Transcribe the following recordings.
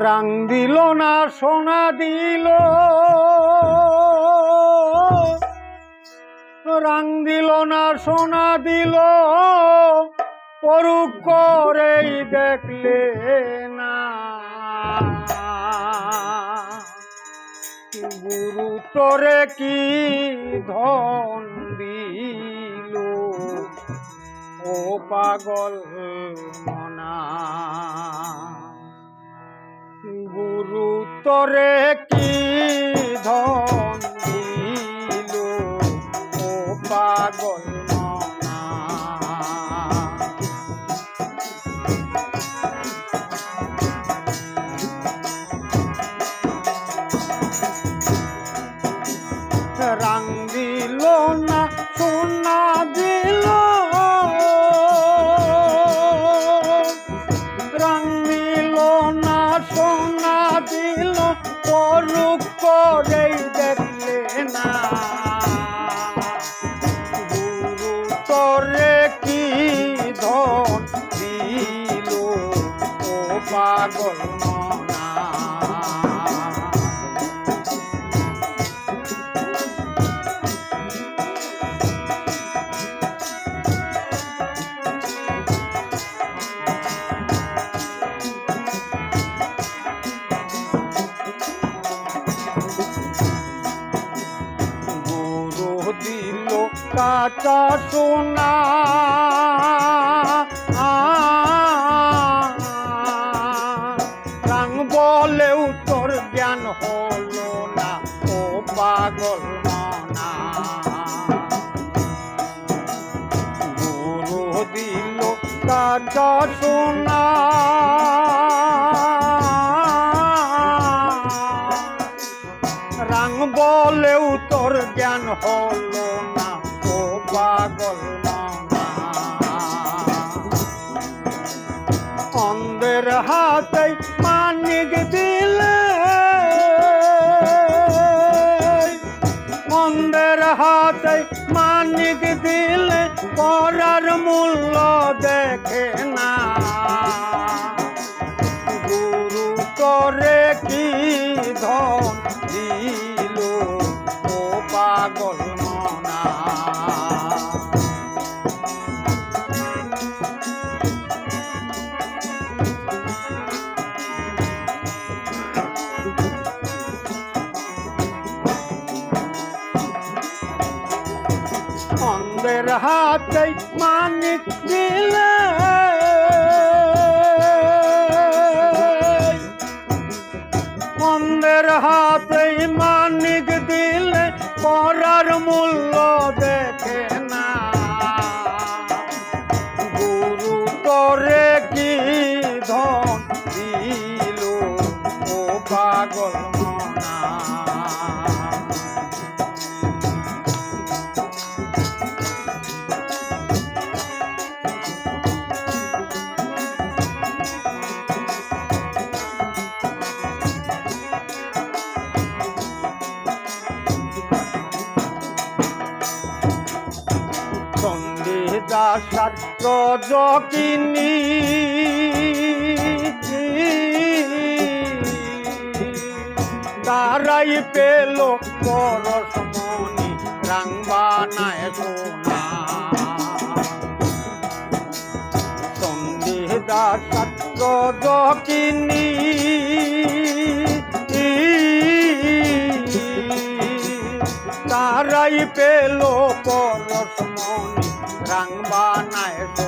রাং দিল না, সোনা দিল। রাং দিল না, সোনা দিল। পরুক করেই দেখলে না। গুরু তোরে কি ধন দিল? ও পাগল মনা তোরে কি ধন দিল ও পাগল? সোনা দিল পরুক করে দেখলে না। তরে কি ধন দিল ও পাগল মনা। কাঁচা সোনা। রাং বলেও তোর জ্ঞান হলো না, ও পাগল গুরু দিল কাঁচা সোনা। বলেও তোর জ্ঞান হলো না। পাগল অন্ধের হাতে মানিক দিলে। অন্ধের হাতে মানিক দিলে করার মূল্য দেখে না। গুরু করে কি ধন দিল ও পাগল অন্ধের হাতে মানিক দিলে। অন্ধের হাতে মানিক দিলে পরার মূল্য দেখে না। গুরু করে কি ধন দিল ও পাগল মনা। সন্দেদাসার রজকিনী তারাই পেল পরশমণি রাংবানায় সোনা সন্দেদাসার রজকিনী তারাই পেল পরশমণি রাংবানায় সোনা চণ্ডীদাস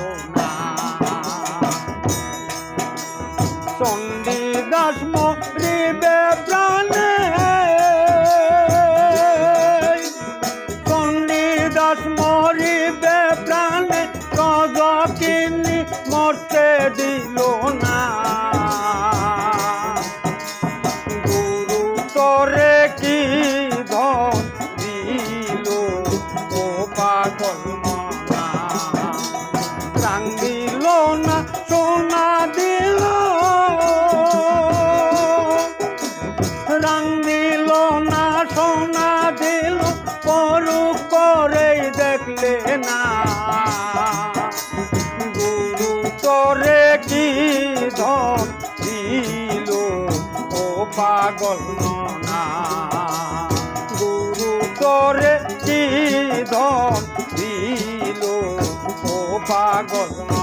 পাগল না গুরু তোরে ধন দিল ও পাগল